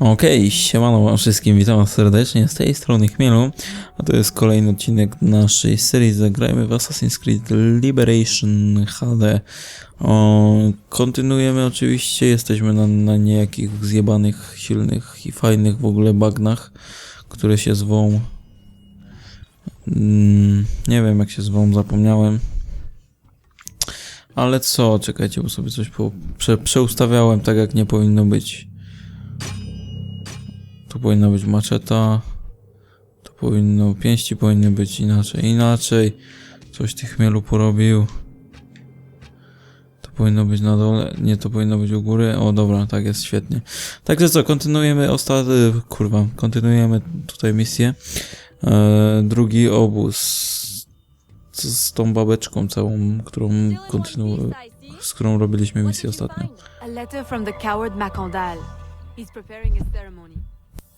Okej, siemano wam wszystkim, witam was serdecznie z tej strony Chmielu, a to jest kolejny odcinek naszej serii Zagrajmy w Assassin's Creed Liberation HD. O, kontynuujemy oczywiście, jesteśmy na, na niejakich zjebanych, silnych i fajnych w ogóle bagnach, które się zwą... Mm, nie wiem jak się zwą, zapomniałem. Ale co, czekajcie, bo sobie coś po, prze, przeustawiałem tak jak nie powinno być. Tu powinna być maczeta. Tu powinno, pięści powinny być inaczej, inaczej. Coś tych chmielu porobił. To powinno być na dole, nie, to powinno być u góry. O, dobra, tak jest, świetnie. Także co, kontynuujemy ostatni, kurwa, kontynuujemy tutaj misję. E, drugi obóz z, z tą babeczką całą, którą kontynu, z którą robiliśmy misję ostatnio. A letter from the coward Macandal. He's preparing a ceremony.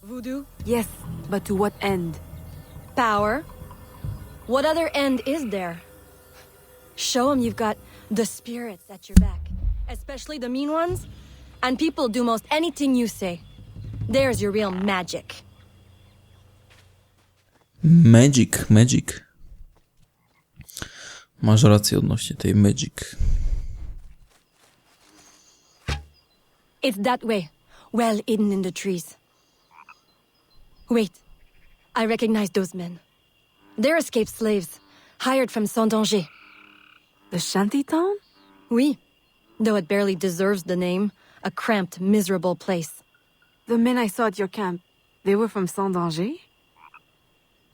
Voodoo? Yes, but to what end? Power? What other end is there? Show them you've got the spirits at your back, especially the mean ones, and people do most anything you say. There's your real magic. Magic, magic. Masz rację odnośnie tej magic. It's that way, well hidden in the trees. Wait, I recognize those men. They're escaped slaves, hired from Saint-Danger. The shanty town? Oui, though it barely deserves the name, a cramped, miserable place. The men I saw at your camp, they were from Saint Danger?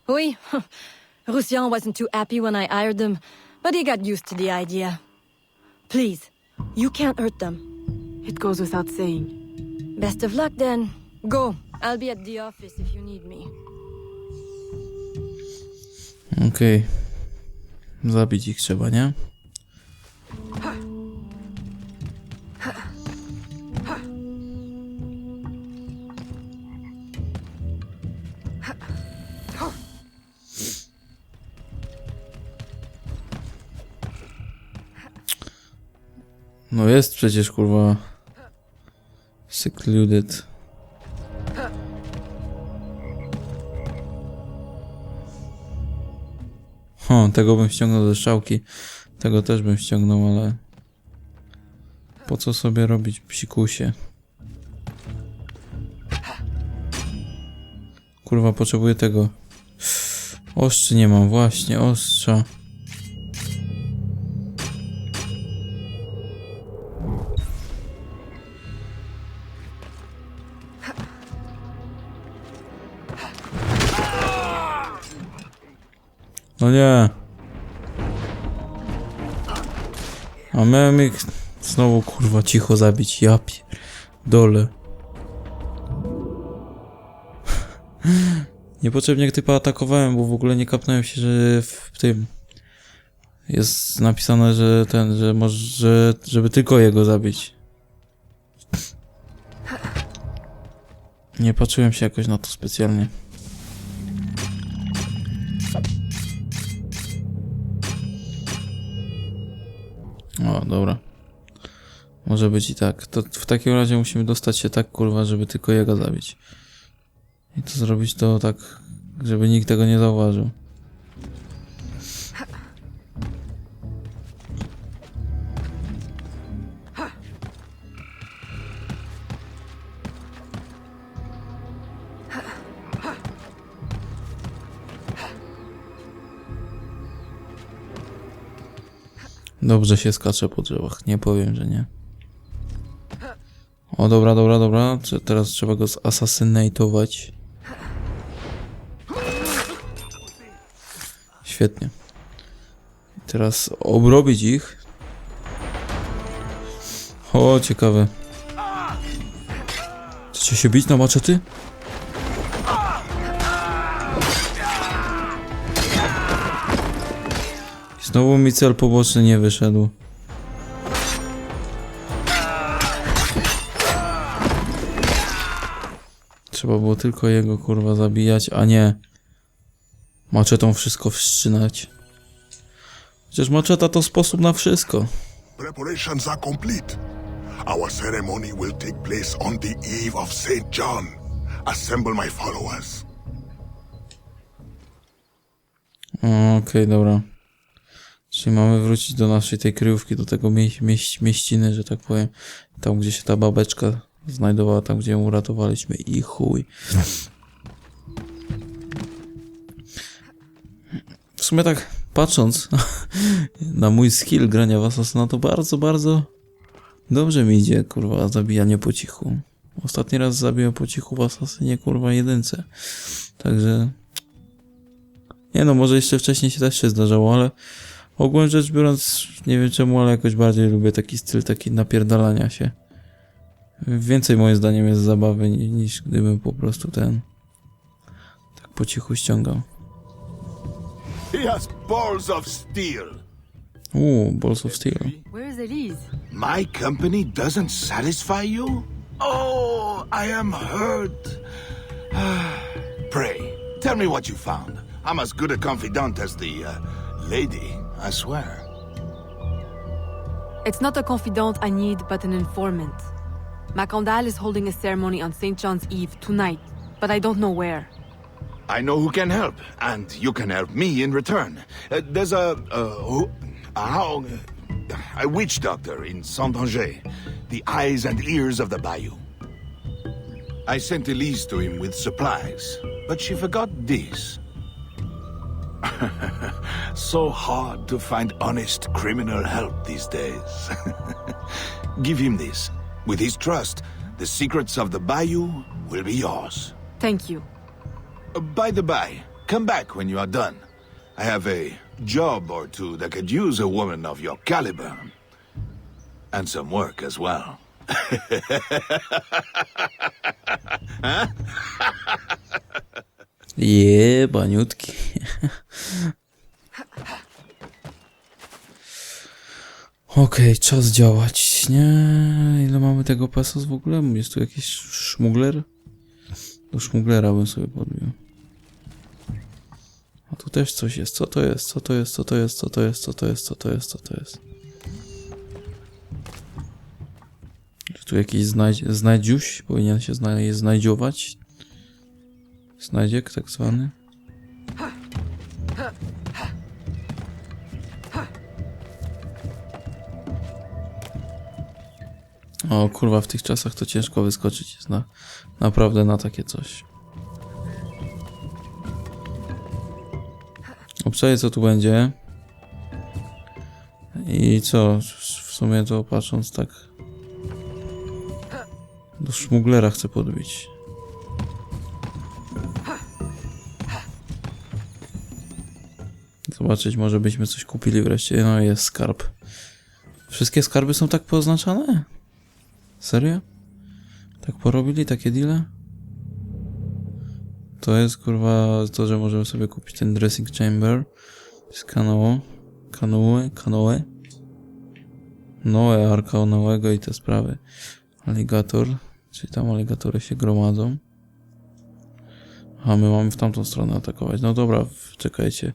Oui, Roussillon wasn't too happy when I hired them, but he got used to the idea. Please, you can't hurt them. It goes without saying. Best of luck then. Go. I'll be at the office if you need me. Okej. Zabić ich trzeba, nie? No jest przecież kurwa secluded. Tego bym ściągnął ze strzałki. Tego też bym ściągnął, ale... Po co sobie robić psikusie? Kurwa, potrzebuję tego. Ostrzy nie mam, właśnie, ostrza. No nie. A miałem ich znowu kurwa cicho zabić. Ja. Dole. Niepotrzebnie typa atakowałem, bo w ogóle nie kapnąłem się, że w tym jest napisane, że ten, że może, że, żeby tylko jego zabić. Nie patrzyłem się jakoś na to specjalnie. O, dobra. Może być i tak. To w takim razie musimy dostać się tak, kurwa, żeby tylko jego zabić. I to zrobić to tak, żeby nikt tego nie zauważył. Dobrze się skacze po drzewach, nie powiem, że nie. O, dobra, dobra, dobra. Teraz trzeba go zasasynatować. Świetnie. Teraz obrobić ich. O, ciekawe. Chcecie się bić na maczety? Znowu mi cel poboczny nie wyszedł. Trzeba było tylko jego kurwa zabijać, a nie maczetą wszystko wszczynać. Przecież maczeta to sposób na wszystko. Preparations are complete. Our ceremony will take place on the eve of St. John. Assemble my followers. O, Okej, dobra. Czyli mamy wrócić do naszej tej kryjówki, do tego mie mieś mieściny, że tak powiem. Tam, gdzie się ta babeczka znajdowała, tam, gdzie ją uratowaliśmy. I chuj. W sumie tak patrząc na mój skill grania w Assassina, to bardzo, bardzo dobrze mi idzie, kurwa, zabijanie po cichu. Ostatni raz zabiłem po cichu w Assassinie, kurwa, jedynce. Także nie no, może jeszcze wcześniej się też się zdarzało, ale ogólnie rzecz biorąc, nie wiem czemu, ale jakoś bardziej lubię taki styl, taki napierdalania się. Więcej moim zdaniem jest zabawy ni- niż gdybym po prostu ten tak po cichu ściągał. He has balls of steel. Uuu, Balls of Steel. Where is Elise? My company doesn't satisfy you? Oh, I am hurt. Pray, tell me what you found. I'm as good a confidant as the uh, lady, I swear. It's not a confidant I need, but an informant. Macondal is holding a ceremony on St. John's Eve tonight, but I don't know where. I know who can help, and you can help me in return. Uh, there's a, uh, a a witch doctor in Saint-Anger, the eyes and ears of the bayou. I sent Elise to him with supplies, but she forgot this. so hard to find honest criminal help these days. Give him this. With his trust, the secrets of the bayou will be yours. Thank you. Uh, By the by, come back when you are done. I have a job or two that could use a woman of your caliber. And some work as well. Je, baniutki. Okej, czas działać, nie? Ile mamy tego pesos w ogóle? Jest tu jakiś szmugler? Do szmuglera bym sobie podbił. A tu też coś jest. Co to jest? Co to jest? Co to jest? Co to jest? Co to jest? Co to jest? Co to jest? Czy tu jakiś znajdziuś? Powinien się zna znajdziować? Znajdziek tak zwany. O kurwa, w tych czasach to ciężko wyskoczyć jest na, naprawdę na takie coś. Obczaję co tu będzie. I co, w sumie to patrząc tak do szmuglera chcę podbić. Zobaczyć, może byśmy coś kupili wreszcie. No jest skarb. Wszystkie skarby są tak poznaczane? Serio? Tak porobili takie deale? To jest kurwa to, że możemy sobie kupić ten dressing chamber. To jest kanoe. Kanoe? Noe, arka Noego i te sprawy. Aligator. Czyli tam aligatory się gromadzą. A my mamy w tamtą stronę atakować. No dobra, czekajcie.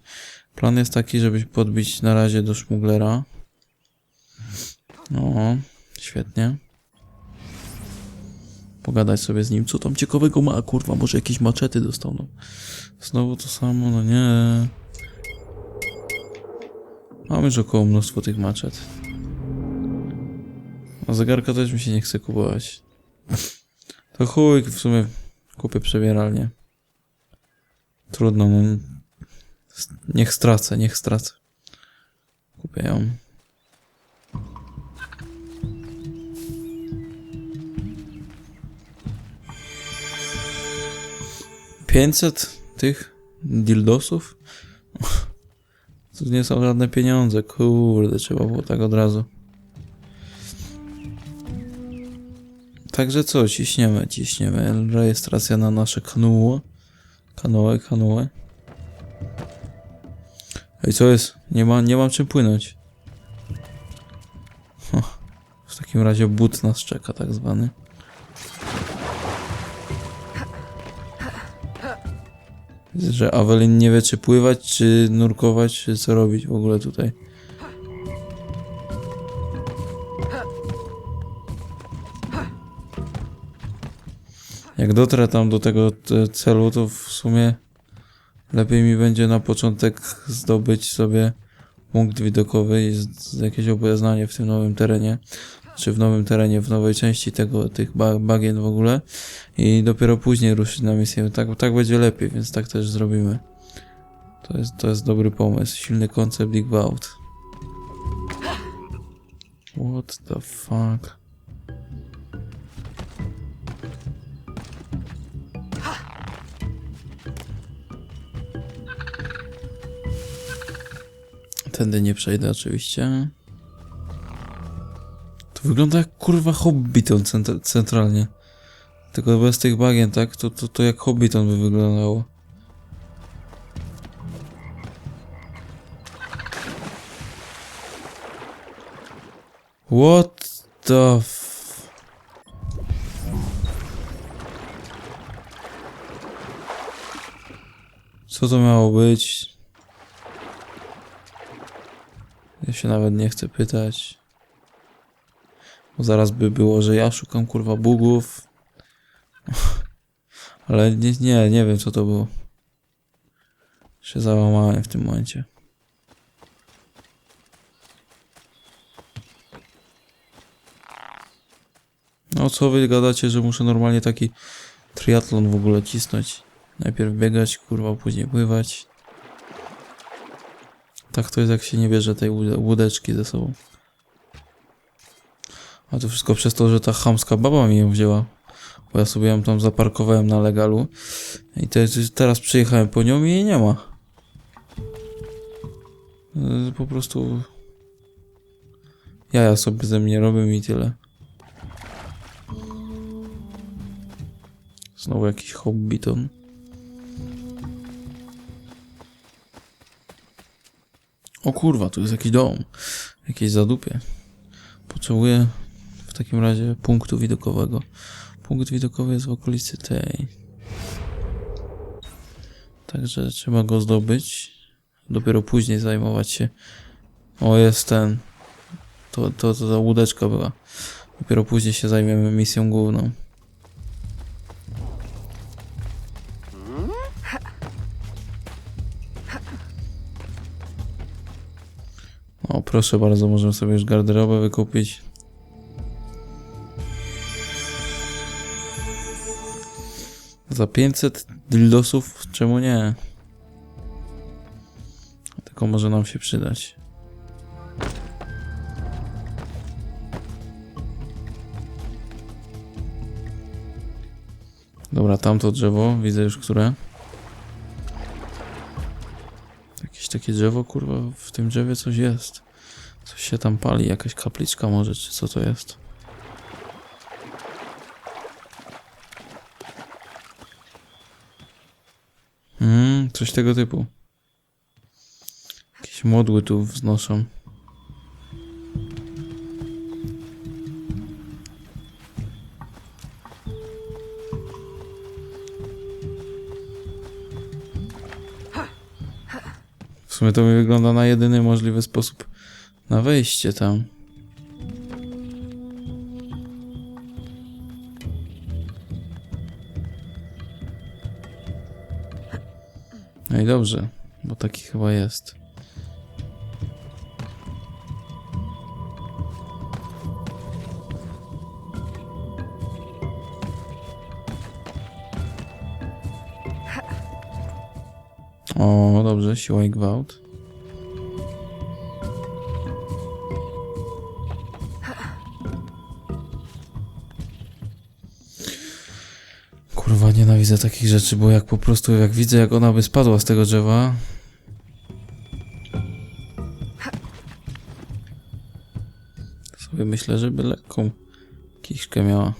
Plan jest taki, żeby podbić na razie do szmuglera. No, świetnie. Pogadać sobie z nim, co tam ciekawego ma, kurwa, może jakieś maczety dostał, no. Znowu to samo, no nie. Mamy już około mnóstwo tych maczet. A zegarka też mi się nie chce kupować. To chuj, w sumie kupię przebieralnię. Trudno, no. Niech stracę, niech stracę. Kupię ją. Pięćset tych dildosów? To nie są żadne pieniądze, kurde, trzeba było tak od razu. Także co, ciśniemy, ciśniemy. Rejestracja na nasze kanoe. Kanoe, kanoe. Ej, co jest? Nie, ma, nie mam czym płynąć. W takim razie but nas czeka, tak zwany. Że Avelin nie wie, czy pływać, czy nurkować, czy co robić w ogóle tutaj. Jak dotrę tam do tego celu, to w sumie lepiej mi będzie na początek zdobyć sobie punkt widokowy i jakieś obeznanie w tym nowym terenie, czy w nowym terenie, w nowej części tego, tych ba bagien w ogóle i dopiero później ruszyć na misję. Tak, tak będzie lepiej, więc tak też zrobimy. To jest, to jest dobry pomysł. Silny koncept i gwałt. What the fuck? Tędy nie przejdę oczywiście. To wygląda jak kurwa Hobbiton centr- centralnie. Tylko bez tych bagien, tak? To, to, to jak Hobbiton by wyglądało. What the f... Co to miało być? Ja się nawet nie chcę pytać. Bo zaraz by było, że ja szukam kurwa bugów. Ale nie, nie, nie wiem co to było. Się załamałem w tym momencie. No co wy gadacie, że muszę normalnie taki triatlon w ogóle cisnąć. Najpierw biegać, kurwa, później pływać. Tak to jest jak się nie bierze tej łódeczki ze sobą. A to wszystko przez to, że ta chamska baba mi ją wzięła. Bo ja sobie ją tam zaparkowałem na legalu. I te, teraz przyjechałem po nią i jej nie ma. Yy, Po prostu... Jaja sobie ze mnie robią i tyle. Znowu jakiś hobbiton. O kurwa, tu jest jakiś dom. Jakieś zadupie. Potrzebuję w takim razie punktu widokowego. Punkt widokowy jest w okolicy tej. Także trzeba go zdobyć. Dopiero później zajmować się. O, jest ten. To, to, to ta łódeczka była. Dopiero później się zajmiemy misją główną. O, proszę bardzo, możemy sobie już garderobę wykupić. Za 500 dildosów? Czemu nie? Tylko może nam się przydać. Dobra, tamto drzewo, widzę już które. Takie drzewo, kurwa, w tym drzewie coś jest. Coś się tam pali, jakaś kapliczka może, czy co to jest? Hmm, coś tego typu. Jakieś modły tu wznoszą. Sumie to mi wygląda na jedyny możliwy sposób na wejście tam. No i dobrze, bo taki chyba jest. Dobrze, siła i gwałt. Kurwa, nienawidzę takich rzeczy, bo jak po prostu, jak widzę, jak ona by spadła z tego drzewa. Sobie myślę, żeby lekką kiszkę miała.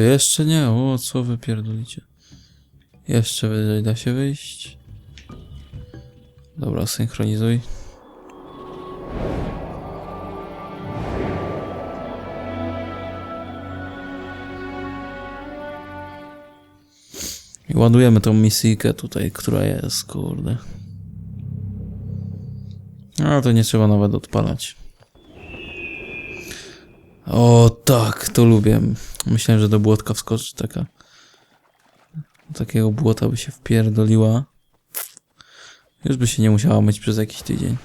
Jeszcze nie, o co wy pierdolicie. Jeszcze wyżej da się wyjść. Dobra, synchronizuj. I ładujemy tą misyjkę tutaj, która jest, kurde. No to nie trzeba nawet odpalać. O tak, to lubię. Myślałem, że do błotka wskoczy taka. Takiego błota by się wpierdoliła. Już by się nie musiała myć przez jakiś tydzień.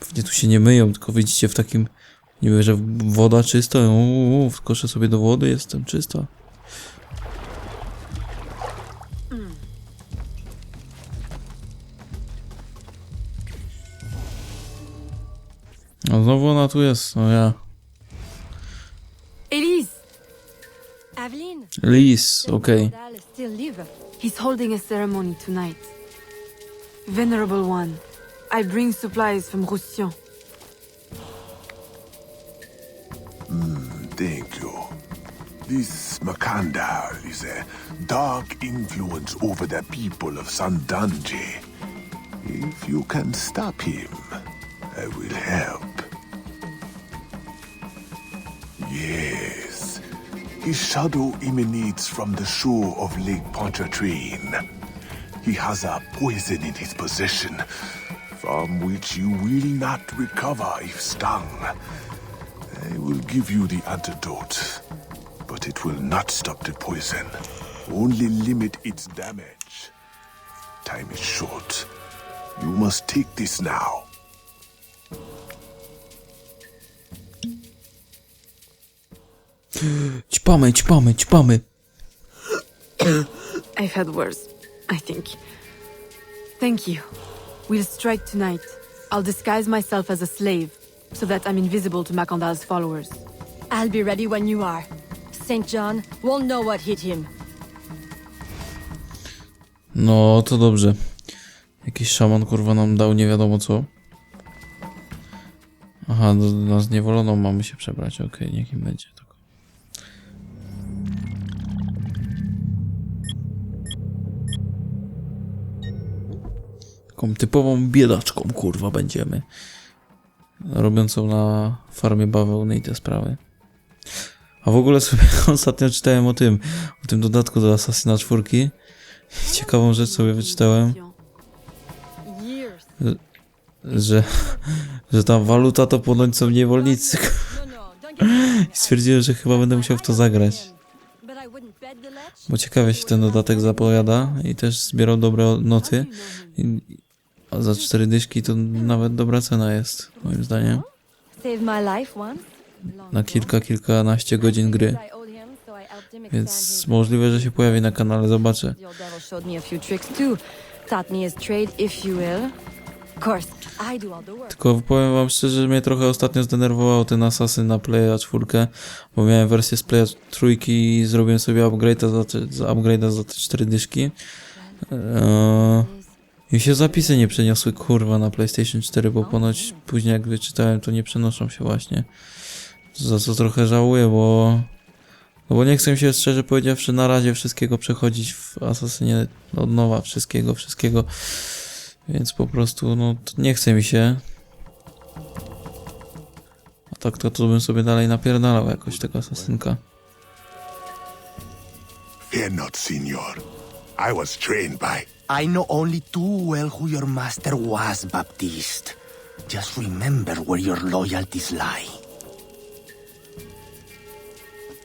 Pewnie tu się nie myją, tylko widzicie w takim... Nie wiem, że woda czysta. Uuu, wskoczę sobie do wody, jestem czysta. No znowu ona tu jest, no ja. Aveline, okay. still live. He's holding a ceremony tonight. Venerable One, I bring supplies from Roussillon. Hmm, thank you. This Makandar is a dark influence over the people of Sandanje. If you can stop him, I will help. Yes. His shadow emanates from the shore of Lake Pontchartrain. He has a poison in his possession, from which you will not recover if stung. I will give you the antidote, but it will not stop the poison, only limit its damage. Time is short. You must take this now. Ćpamy, ćpamy, ćpamy. I've had worse, I think. Thank you. We'll strike tonight. I'll disguise myself as a slave so that I'm invisible to Macandal's followers. I'll be ready when you are. St. John won't know what hit him. No, to dobrze. Jakiś szaman kurwa nam dał nie wiadomo co. Aha, do, na zniewoloną mamy się przebrać. Okej, niech im będzie. tak. Taką typową biedaczką kurwa będziemy. Robiącą na farmie bawełny i te sprawy. A w ogóle sobie ostatnio czytałem o tym, o tym dodatku do Assassina 4. Ciekawą rzecz sobie wyczytałem, że, że ta waluta to ponoć są niewolnicy. I stwierdziłem, że chyba będę musiał w to zagrać. Bo ciekawie się ten dodatek zapowiada i też zbierał dobre noty. I, a za cztery dyszki to nawet dobra cena jest, moim zdaniem. Na kilka, kilkanaście godzin gry. Więc możliwe, że się pojawi na kanale, zobaczę. Tylko powiem wam szczerze, że mnie trochę ostatnio zdenerwował ten Assassin na Playa 4, bo miałem wersję z Playa trójki i zrobiłem sobie upgrade'a za, za, upgrade'a za te cztery dyszki. Eee, I się zapisy nie przeniosły, kurwa, na PlayStation 4, bo ponoć później jak wyczytałem, to nie przenoszą się właśnie. Za co trochę żałuję, bo... No bo nie chcę się szczerze powiedziawszy na razie wszystkiego przechodzić w Assassinie od nowa, wszystkiego, wszystkiego. Więc po prostu, no, nie chce mi się. A tak to, to bym sobie dalej napierdalał jakoś tego asasynka. Fear not, Signor. I was trained by. I know only too well who your master was, Baptiste. Just remember where your loyalties lie.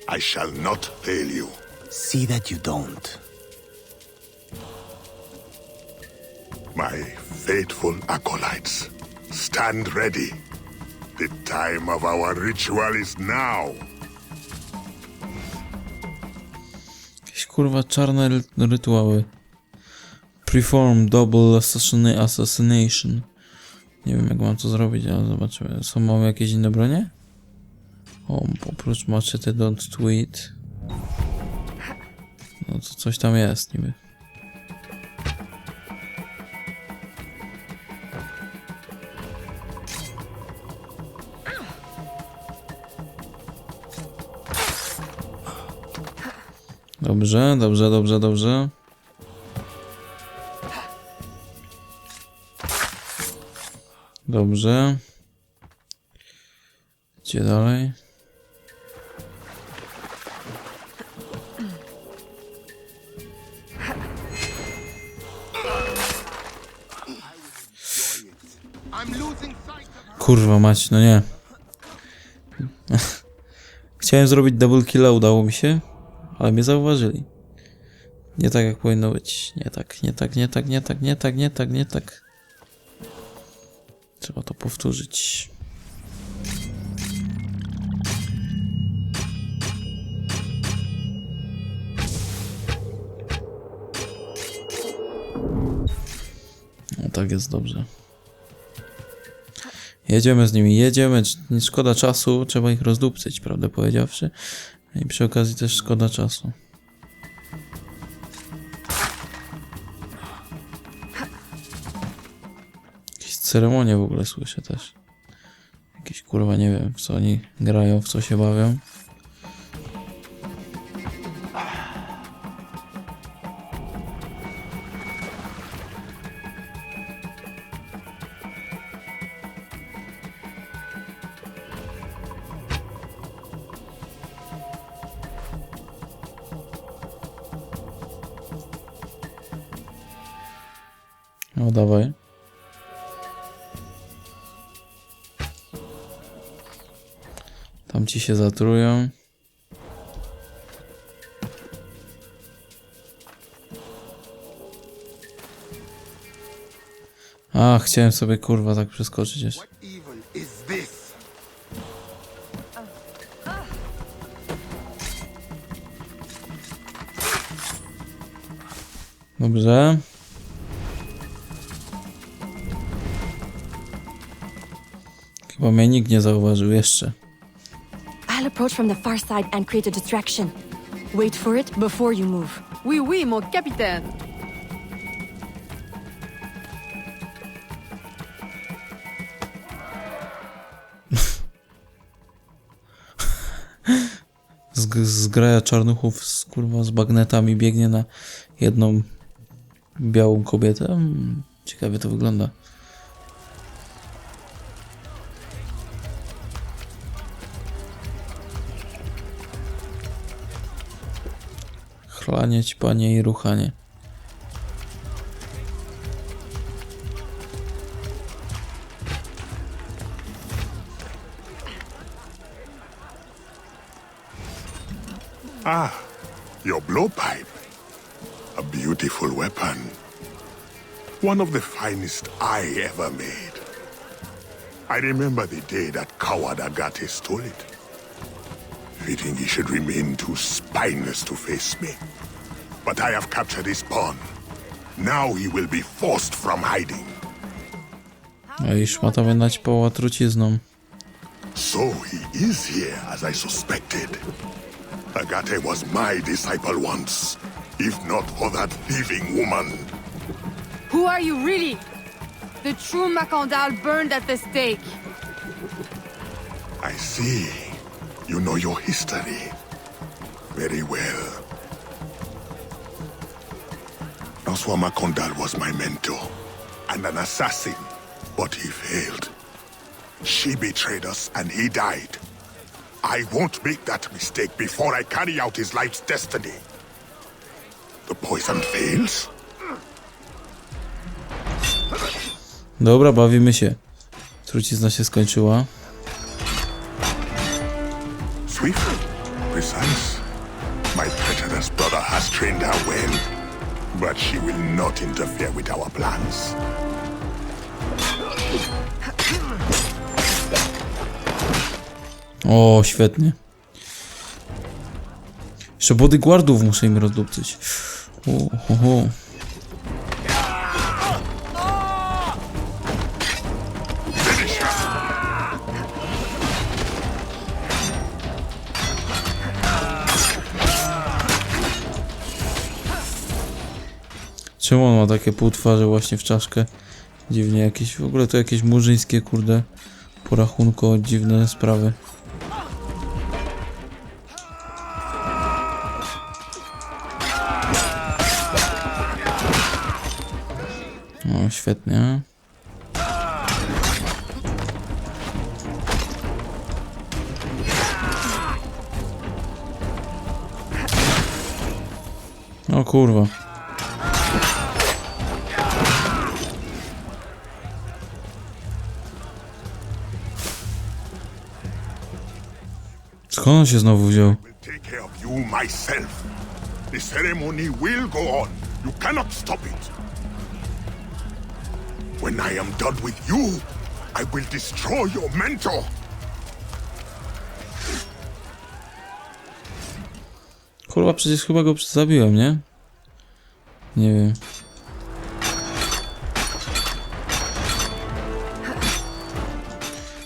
I shall not fail you. See that you don't. My faithful acolytes, stand ready. The time of our ritual is now. Jakieś kurwa czarne ry rytuały. Preform double assassina assassination. Nie wiem jak mam to zrobić, ale zobaczymy. Są mamy jakieś inne bronie? O, oprócz maczety don't tweet. No to coś tam jest niby. Dobrze, dobrze, dobrze, dobrze. Dobrze. Gdzie dalej? Kurwa mać, no nie. Chciałem zrobić double killa, udało mi się, ale mnie zauważyli. Nie tak jak powinno być. Nie tak, nie tak, nie tak, nie tak, nie tak, nie tak, nie tak. Trzeba to powtórzyć. No tak jest dobrze. Jedziemy z nimi, jedziemy. Szkoda czasu, trzeba ich rozdupcyć, prawdę powiedziawszy. I przy okazji też szkoda czasu. Ceremonie w ogóle słyszę też. Jakieś kurwa nie wiem w co oni grają, w co się bawią. Się zatrują. A, chciałem sobie kurwa tak przeskoczyć jeszcze. Dobrze. Chyba mnie nikt nie zauważył jeszcze. Approach from the far side and create a distraction. Wait for it before you move. Oui, oui, mon capitaine. Z, zgraja czarnuchów z, kurwa, z bagnetami biegnie na jedną białą kobietę. Mm, ciekawie to wygląda. Panie i ruchanie. Ah, your blowpipe. A beautiful weapon. One of the finest I ever made. I remember the day that coward Agate stole it. Fitting he should remain too spineless to face me. But I have captured his pawn. Now he will be forced from hiding. A i szmata wydać poła trucizną. So he is here, as I suspected. Agate was my disciple once, if not for that thieving woman. Who are you really? The true Macandal burned at the stake. I see. You know your history. Very well. Noswa Makondal was my mentor and an assassin, but he failed. She betrayed us and he died. I won't make that mistake before I carry out his life's destiny. The poison fails? Dobra, bawimy się. Trucizna się skończyła. Swift, but she will not interfere with our plans. O, świetnie. Jeszcze bodyguardów muszę im rozdupcyć. O, Czemu on ma takie półtwarze właśnie w czaszkę? Dziwnie jakieś, w ogóle to jakieś murzyńskie, kurde, porachunko, dziwne sprawy. O, świetnie. O kurwa. Skąd on się znowu wziął? The ceremony will go on. You cannot stop it. When I am done with you, I will destroy your mentor. Kurwa, przecież chyba go zabiłem, nie? Nie wiem.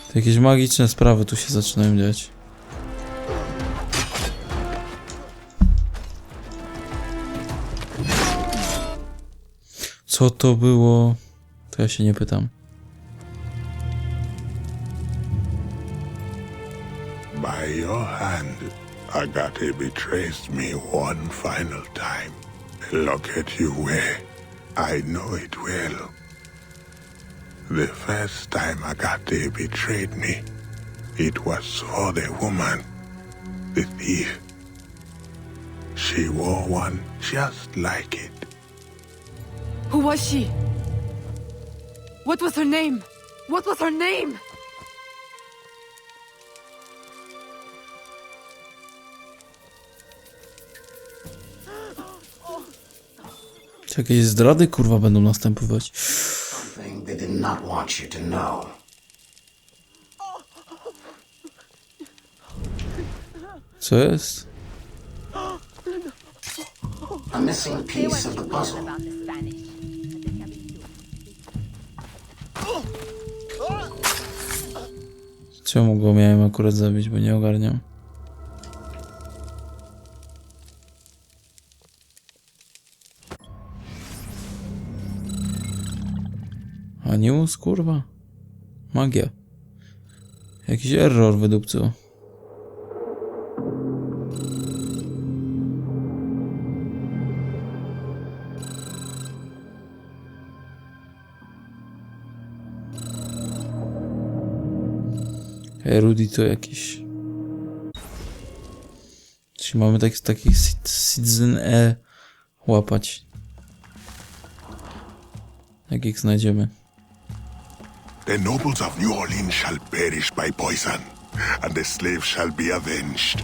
To jakieś magiczne sprawy tu się zaczynają dziać. Co to było? To ja się nie pytam. By your hand, Agate betrays me one final time. Look at you wear. I know it well. The first time Agate betrayed me, it was for the woman, the thief. She wore one just like it. Who was she? What was her name? What was her name? Czy jakieś zdrady kurwa będą następować? Something they did not want you to know. Co jest? A missing piece of the puzzle. Czemu go miałem akurat zabić, bo nie ogarniam. Animus, kurwa? Magia. Jakiś error wydupcył. Erudito jakiś. Czyli mamy tak, takich Citizen E łapać. Jak ich znajdziemy. The nobles of New Orleans shall perish by poison, and the slaves shall be avenged.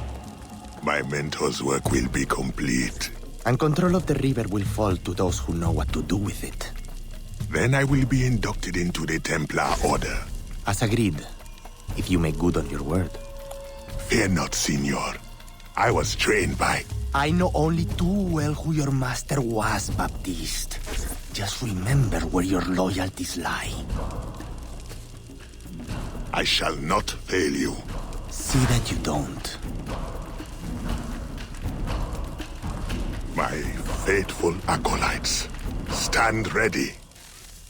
My mentor's work will be complete. And control of the river will fall to those who know what to do with it. Then I will be inducted into the Templar Order. As agreed, if you make good on your word. Fear not, Signor. I was trained by. I know only too well who your master was, Baptiste. Just remember where your loyalties lie. I shall not fail you. See that you don't. My faithful acolytes, stand ready.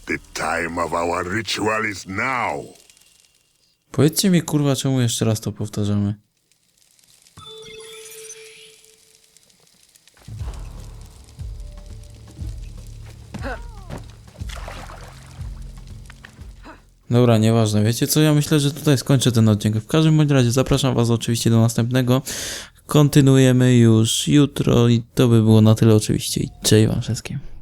The time of our ritual is now. Powiedzcie mi kurwa, czemu jeszcze raz to powtarzamy. Dobra, nieważne. Wiecie co? Ja myślę, że tutaj skończę ten odcinek. W każdym bądź razie zapraszam Was oczywiście do następnego. Kontynuujemy już jutro i to by było na tyle oczywiście. Cześć Wam wszystkim.